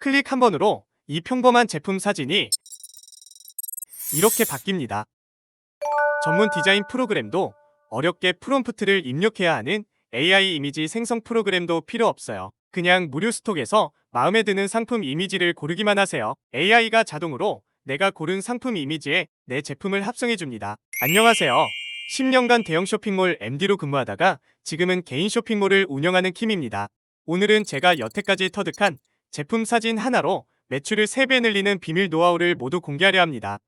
클릭 한 번으로 이 평범한 제품 사진이 이렇게 바뀝니다. 전문 디자인 프로그램도 어렵게 프롬프트를 입력해야 하는 AI 이미지 생성 프로그램도 필요 없어요. 그냥 무료 스톡에서 마음에 드는 상품 이미지를 고르기만 하세요. AI가 자동으로 내가 고른 상품 이미지에 내 제품을 합성해 줍니다. 안녕하세요. 10년간 대형 쇼핑몰 MD로 근무하다가 지금은 개인 쇼핑몰을 운영하는 킴입니다. 오늘은 제가 여태까지 터득한 제품 사진 하나로 매출을 3배 늘리는 비밀 노하우를 모두 공개하려 합니다.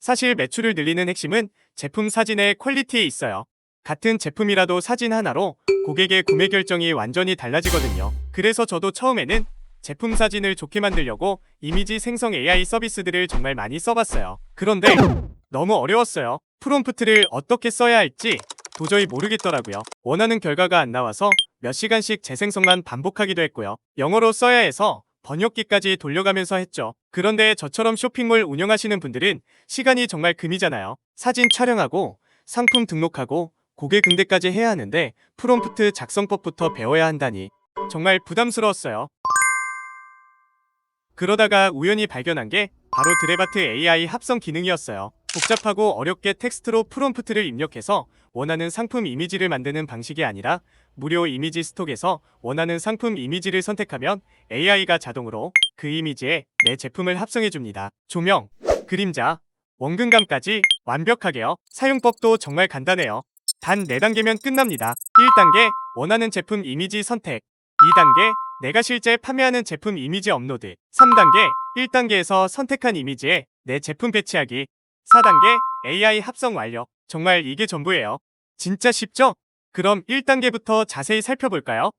사실 매출을 늘리는 핵심은 제품 사진의 퀄리티에 있어요. 같은 제품이라도 사진 하나로 고객의 구매 결정이 완전히 달라지거든요. 그래서 저도 처음에는 제품 사진을 좋게 만들려고 이미지 생성 AI 서비스들을 정말 많이 써봤어요. 그런데 너무 어려웠어요. 프롬프트를 어떻게 써야 할지 도저히 모르겠더라고요. 원하는 결과가 안 나와서 몇 시간씩 재생성만 반복하기도 했고요. 영어로 써야 해서 번역기까지 돌려가면서 했죠. 그런데 저처럼 쇼핑몰 운영하시는 분들은 시간이 정말 금이잖아요. 사진 촬영하고 상품 등록하고 고객 응대까지 해야 하는데 프롬프트 작성법부터 배워야 한다니 정말 부담스러웠어요. 그러다가 우연히 발견한 게 바로 드레바트 AI 합성 기능이었어요. 복잡하고 어렵게 텍스트로 프롬프트를 입력해서 원하는 상품 이미지를 만드는 방식이 아니라 무료 이미지 스톡에서 원하는 상품 이미지를 선택하면 AI가 자동으로 그 이미지에 내 제품을 합성해 줍니다. 조명, 그림자, 원근감까지 완벽하게요. 사용법도 정말 간단해요. 단 4단계면 끝납니다. 1단계 원하는 제품 이미지 선택 2단계 내가 실제 판매하는 제품 이미지 업로드 3단계 1단계에서 선택한 이미지에 내 제품 배치하기 4단계 AI 합성 완료 정말 이게 전부예요. 진짜 쉽죠? 그럼 1단계부터 자세히 살펴볼까요?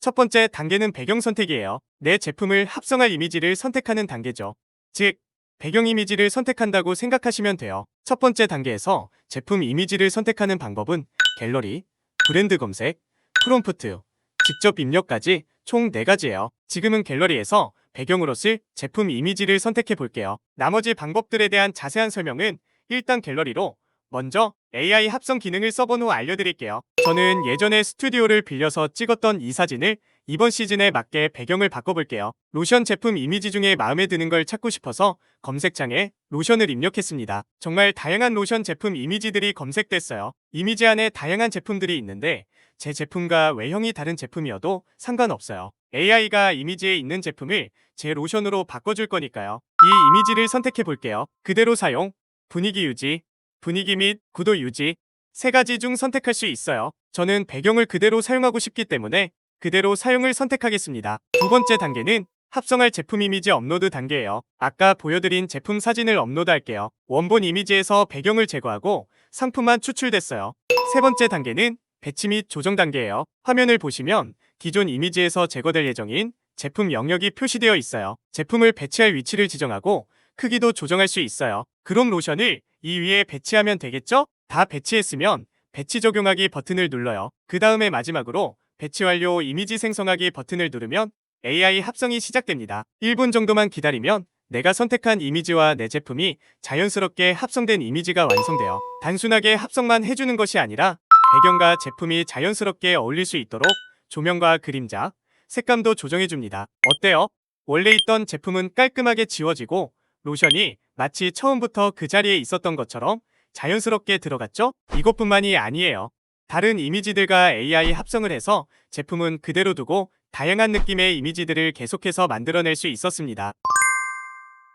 첫 번째 단계는 배경 선택이에요. 내 제품을 합성할 이미지를 선택하는 단계죠. 즉, 배경 이미지를 선택한다고 생각하시면 돼요. 첫 번째 단계에서 제품 이미지를 선택하는 방법은 갤러리, 브랜드 검색, 프롬프트, 직접 입력까지 총 4가지예요. 지금은 갤러리에서 배경으로 쓸 제품 이미지를 선택해 볼게요. 나머지 방법들에 대한 자세한 설명은 일단 갤러리로 먼저 AI 합성 기능을 써본 후 알려드릴게요. 저는 예전에 스튜디오를 빌려서 찍었던 이 사진을 이번 시즌에 맞게 배경을 바꿔볼게요. 로션 제품 이미지 중에 마음에 드는 걸 찾고 싶어서 검색창에 로션을 입력했습니다. 정말 다양한 로션 제품 이미지들이 검색됐어요. 이미지 안에 다양한 제품들이 있는데 제 제품과 외형이 다른 제품이어도 상관없어요. AI가 이미지에 있는 제품을 제 로션으로 바꿔줄 거니까요. 이 이미지를 선택해 볼게요. 그대로 사용, 분위기 유지, 분위기 및 구도 유지 세 가지 중 선택할 수 있어요. 저는 배경을 그대로 사용하고 싶기 때문에 그대로 사용을 선택하겠습니다. 두 번째 단계는 합성할 제품 이미지 업로드 단계예요. 아까 보여드린 제품 사진을 업로드할게요. 원본 이미지에서 배경을 제거하고 상품만 추출됐어요. 세 번째 단계는 배치 및 조정 단계예요. 화면을 보시면 기존 이미지에서 제거될 예정인 제품 영역이 표시되어 있어요. 제품을 배치할 위치를 지정하고 크기도 조정할 수 있어요. 그럼 로션을 이 위에 배치하면 되겠죠? 다 배치했으면 배치 적용하기 버튼을 눌러요. 그 다음에 마지막으로 배치 완료 이미지 생성하기 버튼을 누르면 AI 합성이 시작됩니다. 1분 정도만 기다리면 내가 선택한 이미지와 내 제품이 자연스럽게 합성된 이미지가 완성돼요. 단순하게 합성만 해주는 것이 아니라 배경과 제품이 자연스럽게 어울릴 수 있도록 조명과 그림자, 색감도 조정해줍니다. 어때요? 원래 있던 제품은 깔끔하게 지워지고 로션이 마치 처음부터 그 자리에 있었던 것처럼 자연스럽게 들어갔죠? 이것뿐만이 아니에요. 다른 이미지들과 AI 합성을 해서 제품은 그대로 두고 다양한 느낌의 이미지들을 계속해서 만들어낼 수 있었습니다.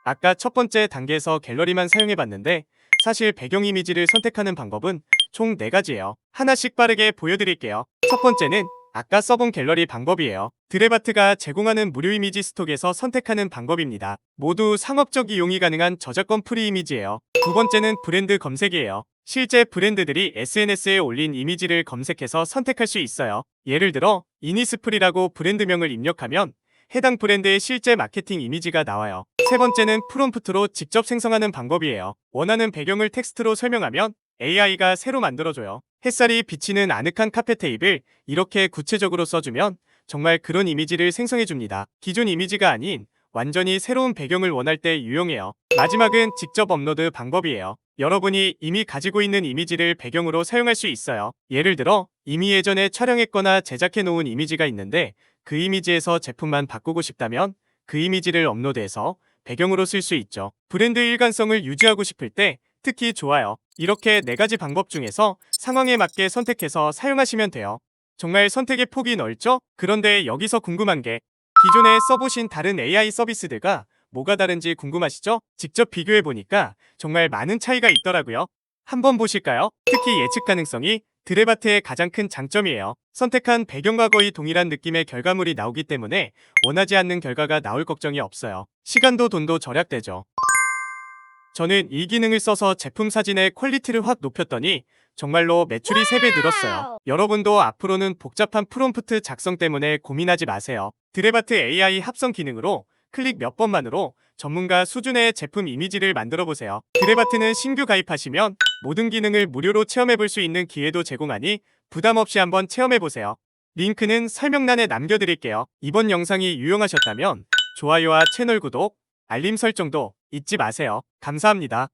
아까 첫 번째 단계에서 갤러리만 사용해봤는데 사실 배경 이미지를 선택하는 방법은 총 4가지예요. 하나씩 빠르게 보여드릴게요. 첫 번째는 아까 써본 갤러리 방법이에요. 드레바트가 제공하는 무료 이미지 스톡에서 선택하는 방법입니다. 모두 상업적 이용이 가능한 저작권 프리 이미지예요. 두 번째는 브랜드 검색이에요. 실제 브랜드들이 SNS에 올린 이미지를 검색해서 선택할 수 있어요. 예를 들어 이니스프리라고 브랜드명을 입력하면 해당 브랜드의 실제 마케팅 이미지가 나와요. 세 번째는 프롬프트로 직접 생성하는 방법이에요. 원하는 배경을 텍스트로 설명하면 AI가 새로 만들어줘요. 햇살이 비치는 아늑한 카페 테이블 이렇게 구체적으로 써주면 정말 그런 이미지를 생성해줍니다. 기존 이미지가 아닌 완전히 새로운 배경을 원할 때 유용해요. 마지막은 직접 업로드 방법이에요. 여러분이 이미 가지고 있는 이미지를 배경으로 사용할 수 있어요. 예를 들어 이미 예전에 촬영했거나 제작해 놓은 이미지가 있는데 그 이미지에서 제품만 바꾸고 싶다면 그 이미지를 업로드해서 배경으로 쓸 수 있죠. 브랜드 일관성을 유지하고 싶을 때 특히 좋아요. 이렇게 네 가지 방법 중에서 상황에 맞게 선택해서 사용하시면 돼요. 정말 선택의 폭이 넓죠? 그런데 여기서 궁금한 게 기존에 써보신 다른 AI 서비스들과 뭐가 다른지 궁금하시죠? 직접 비교해 보니까 정말 많은 차이가 있더라고요. 한번 보실까요? 특히 예측 가능성이 드레바트의 가장 큰 장점이에요. 선택한 배경과 거의 동일한 느낌의 결과물이 나오기 때문에 원하지 않는 결과가 나올 걱정이 없어요. 시간도 돈도 절약되죠. 저는 이 기능을 써서 제품 사진의 퀄리티를 확 높였더니 정말로 매출이 3배 늘었어요. 여러분도 앞으로는 복잡한 프롬프트 작성 때문에 고민하지 마세요. 드레바트 AI 합성 기능으로 클릭 몇 번만으로 전문가 수준의 제품 이미지를 만들어 보세요. 드레바트는 신규 가입하시면 모든 기능을 무료로 체험해 볼 수 있는 기회도 제공하니 부담 없이 한번 체험해 보세요. 링크는 설명란에 남겨드릴게요. 이번 영상이 유용하셨다면 좋아요와 채널 구독, 알림 설정도 잊지 마세요. 감사합니다.